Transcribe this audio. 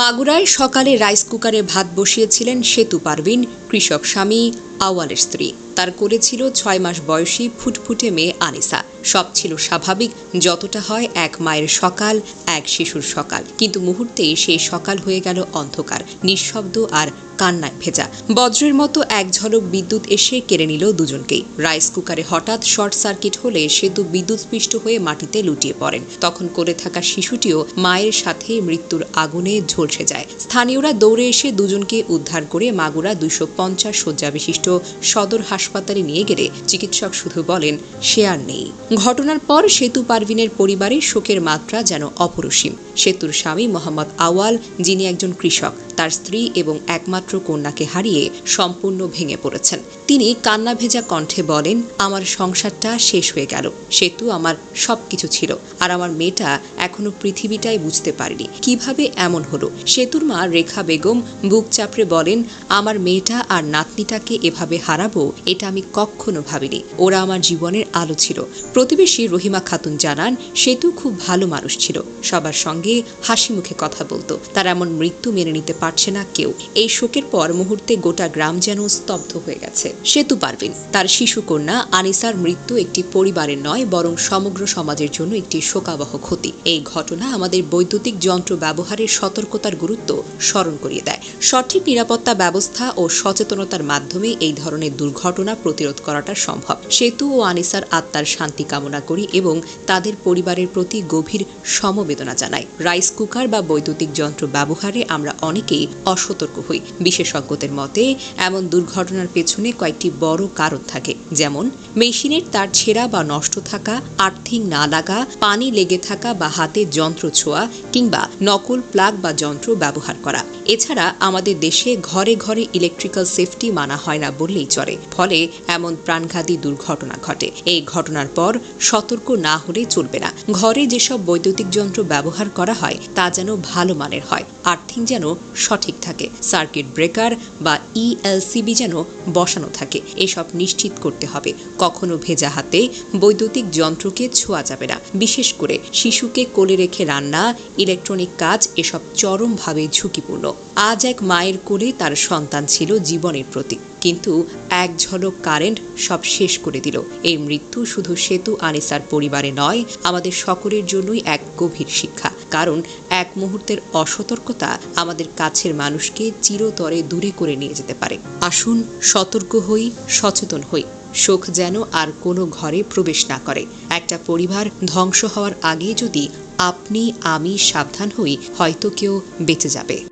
মাগুরায় সকালে রাইস কুকারে ভাত বসিয়েছিলেন সেতু পারভিন, কৃষক স্বামী, আওয়ালের স্ত্রী। তার কোলে ছিল ছয় মাস বয়সী ফুটফুটে মেয়ে আনিসা। সব ছিল স্বাভাবিক, যতটা হয় এক মায়ের সকাল, এক শিশুর সকাল। কিন্তু মুহূর্তেই সেই সকাল হয়ে গেল অন্ধকার, নিঃশব্দ আর কান্নায় ভেজা। বজ্রের মতো এক ঝলক বিদ্যুৎ এসে কেড়ে নিল দুজনকেই। রাইস কুকারে হঠাৎ শর্ট সার্কিট হলে সেতু বিদ্যুৎস্পৃষ্ট হয়ে মাটিতে লুটিয়ে পড়েন। তখন কোলে থাকা শিশুটিও মায়ের সাথে মৃত্যুর আগুনে ঝলসে যায়। স্থানীয়রা দৌড়ে এসে দুজনকে উদ্ধার করে মাগুরা দুইশো পঞ্চাশ শয্যা বিশিষ্ট সদর হাসপাতালে নিয়ে গেলে চিকিৎসক শুধু বলেন, সে আর নেই। ঘটনার পর সেতু পারভিনের পরিবারে শোকের মাত্রা যেন অপরসীম। সেতুর স্বামী মোহাম্মদ আওয়াল যিনি একজন কৃষক, তার স্ত্রী এবং একমাত্র কন্যাকে হারিয়ে সম্পূর্ণ ভেঙে পড়েছেন। তিনি কান্না ভেজা কণ্ঠে বলেন, আমার সংসারটা শেষ হয়ে গেল। সেতু আমার সবকিছু ছিল আর আমার মেয়েটা এখনও পৃথিবীটাই বুঝতে পারেনি। কীভাবে এমন হলো? সেতুর মা রেখা বেগম বুক চাপড়ে বলেন, আমার মেয়েটা আর নাতনিটাকে এভাবে হারাবো, এটা আমি কখনো ভাবিনি। ওরা আমার জীবনের আলো ছিল। প্রতিবেশী রহিমা খাতুন জানান, সেতু খুব ভালো মানুষ ছিল। সবার সঙ্গে হাসি মুখে কথা বলতো। তার এমন মৃত্যু মেনে নিতে পারছে না কেউ। এই শোকের পর মুহূর্তে গোটা গ্রাম যেন স্তব্ধ হয়ে গেছে। সেতু পারভিন, তার শিশু কন্যা আনিসার মৃত্যু একটি পরিবারের নয়, বরং সমগ্র সমাজের জন্য একটি শোকাবহ ক্ষতি। এই ঘটনা আমাদের বৈদ্যুতিক যন্ত্র ব্যবহারের সতর্কতার গুরুত্ব স্মরণ করিয়ে দেয়। সঠিক নিরাপত্তা ব্যবস্থা ও সচেতনতার মাধ্যমে এই ধরনের দুর্ঘটনা প্রতিরোধ করাটা সম্ভব। সেতু ও আনিসার আত্মার শান্তি কামনা করি এবং তাদের পরিবারের প্রতি গভীর সমবেদনা জানাই। রাইস কুকার বা বৈদ্যুতিক যন্ত্র ব্যবহারে আমরা অনেকেই অসতর্ক হই। বিশেষজ্ঞদের মতে, এমন দুর্ঘটনার পেছনে কয়েকটি বড় কারণ থাকে। যেমন, মেশিনের তার ছেঁড়া বা নষ্ট থাকা, আর্থিং না লাগা, পানি লেগে থাকা বা হাতে যন্ত্র ছোঁয়া কিংবা নকল প্লাগ বা যন্ত্র ব্যবহার করা। এছাড়া আমাদের দেশে ঘরে ঘরে ইলেকট্রিক্যাল সেফটি মানা হয় না বললেই চলে। ফলে এমন প্রাণঘাতী দুর্ঘটনা ঘটে। এই ঘটনার পর সতর্ক না হলে চলবে না। ঘরে যেসব বৈদ্যুতিক যন্ত্র ব্যবহার করা হয়, তা যেন ভালো মানের হয়। আর্থিং যেন সঠিক থাকে, সার্কিট ব্রেকার বা ইএলসিবি যেন বসানো থাকে, এসব নিশ্চিত করতে হবে। কখনো ভেজা হাতে বৈদ্যুতিক যন্ত্রকে ছোঁয়া যাবে না। বিশেষ করে শিশুকে কোলে রেখে রান্না, ইলেকট্রনিক কাজ, এসব চরমভাবে ঝুঁকিপূর্ণ। আজ এক মায়ের কোলে তার সন্তান ছিল জীবনের প্রতীক। কিন্তু এক ঝলক কারেন্ট সব শেষ করে দিল। এই মৃত্যু শুধু সেতু আনিসার পরিবারে নয়, আমাদের সকলের জন্যই এক গভীর শিক্ষা। কারণ এক মুহূর্তের অসতর্কতা আমাদের কাছের মানুষকে চিরতরে দূরে করে নিয়ে যেতে পারে। আসুন সতর্ক হই, সচেতন হই। শোক যেন আর কোনো ঘরে প্রবেশ না করে। একটা পরিবার ধ্বংস হওয়ার আগে যদি আপনি, আমি সাবধান হই, হয়তো কেউ বেঁচে যাবে।